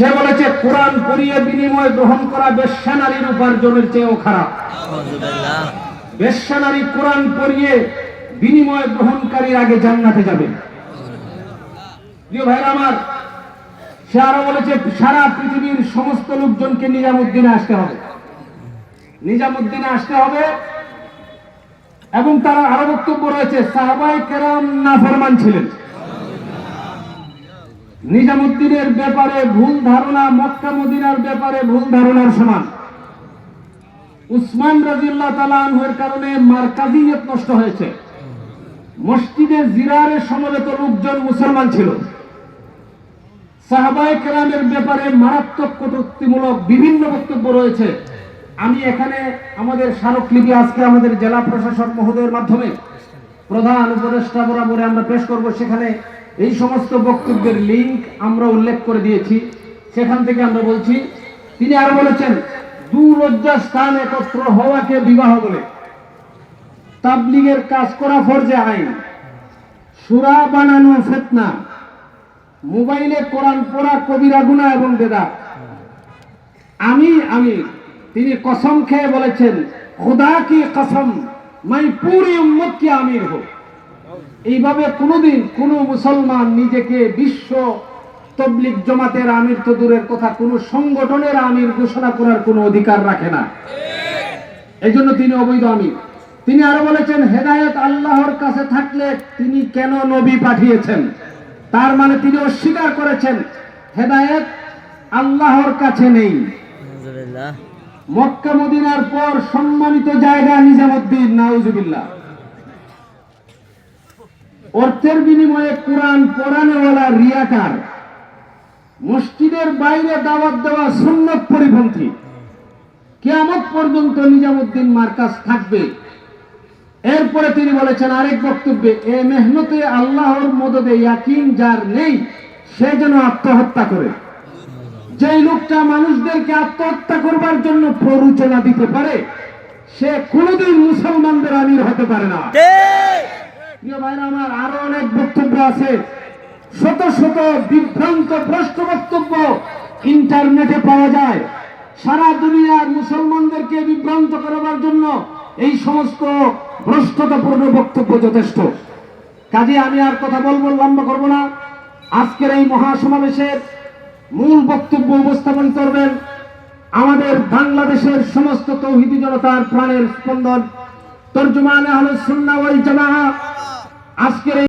সে বলেছে কোরআন পড়িয়ে বিনিময় গ্রহণ করা বেশ্যা নারীর উপার্জনের চেয়েও খারাপ। আউযুবিল্লাহ বেশ্যা নারী কোরআন পড়িয়ে বিনিময় গ্রহণকারীর আগে জান্নাতে যাবে। প্রিয় ভাইরা আমার সে আরও বলেছে সারা পৃথিবীর সমস্ত লোকজনকে নিজামুদ্দিনে আসতে হবে। নিজামুদ্দিনে আসতে হবে এবং তারা আরও বক্তব্য রয়েছে সাহাবাই কেরাম নাফরমান ছিলেন। নিজামুদ্দিনের ব্যাপারে ভুল ধারণা, মক্কা মদিনার ব্যাপারে ভুল ধারণার সমান। উসমান রাজিল্লাহ তালাহের কারণে মার্কাজিয়ত নষ্ট হয়েছে। মসজিদে জিরারে সমবেত লোকজন মুসলমান ছিল। সাহাবায়ে কেরামের ব্যাপারে মারাত্মক কটূক্তিমূলক বিভিন্ন বক্তব্য রয়েছে। আমি এখানে আমাদের স্মারকলিপি আজকে আমাদের জেলা প্রশাসক মহোদয়ের মাধ্যমে প্রধান উপদেষ্টা বরাবরে আমরা পেশ করব। সেখানে এই সমস্ত বক্তব্যের লিঙ্ক আমরা উল্লেখ করে দিয়েছি। সেখান থেকে আমরা বলছি, তিনি আরও বলেছেন দু লজ্জা স্থান একত্র হওয়াকে বিবাহ বলে। তাবলিগের কাজ করা ফরজে আইন। সুরা বানানো ফেতনা। মোবাইলে কোরআন পড়া কবিরা গুণা এবং বেদা আমি আমি, তিনি কসম খেয়ে বলেছেন, খুদা কি কসম? মাই পুরি উম্মত কি আমির হোক এইভাবে কোনোদিন কোনো মুসলমান নিজেকে বিশ্ব তবলিক জমাতের আমির তো দূরের কথা কোনো সংগঠনের আমির ঘোষণা করার কোনো অধিকার রাখে না। এই জন্য তিনি অবৈধ আমির। তিনি আরও বলেছেন হেদায়েত আল্লাহর কাছে থাকলে তিনি কেন নবী পাঠিয়েছেন? তার মানে তিনি অস্বীকার করেছেন হেদায়েত আল্লাহর কাছে নেই। মক্কা মদিনার পর সম্মানিত জায়গা নিজামুদ্দিন নাউজুবিল্লাহ। অর্থের বিনিময়ে কোরআন পড়ানেওয়ালা রিয়াকার। মসজিদের বাইরে দাওয়াত দেওয়া সুন্নত পরিপন্থী। কেয়ামত পর্যন্ত নিজামুদ্দিন মার্কাজ থাকবে। এরপরে তিনি বলেছেন আরেক বক্তব্যে, এ মেহনতে আল্লাহর মদদে ইয়াকিন যার নেই, সে যেন আত্মহত্যা করে। যেই লোকটা মানুষদেরকে আত্মহত্যা করবার জন্য প্ররোচনা দিতে পারে, সে কোনোদিন মুসলমানদের আমির হতে পারে না। ভাইরা ইন্টারনেটে পাওয়া যায়। সারা দুনিয়ার মুসলমানদেরকে বিভ্রান্ত করবার জন্য এই সমস্ত ভ্রষ্টতাপূর্ণ বক্তব্য যথেষ্ট। কাজে আমি আর কথা বলব, লম্বা না। আজকের এই মহাসমাবেশের মূল বক্তব্য উপস্থাপন করবেন আমাদের বাংলাদেশের সমস্ত তৌহিদি জনতার প্রাণের স্পন্দন। তর্জমান জামাআহ আজকের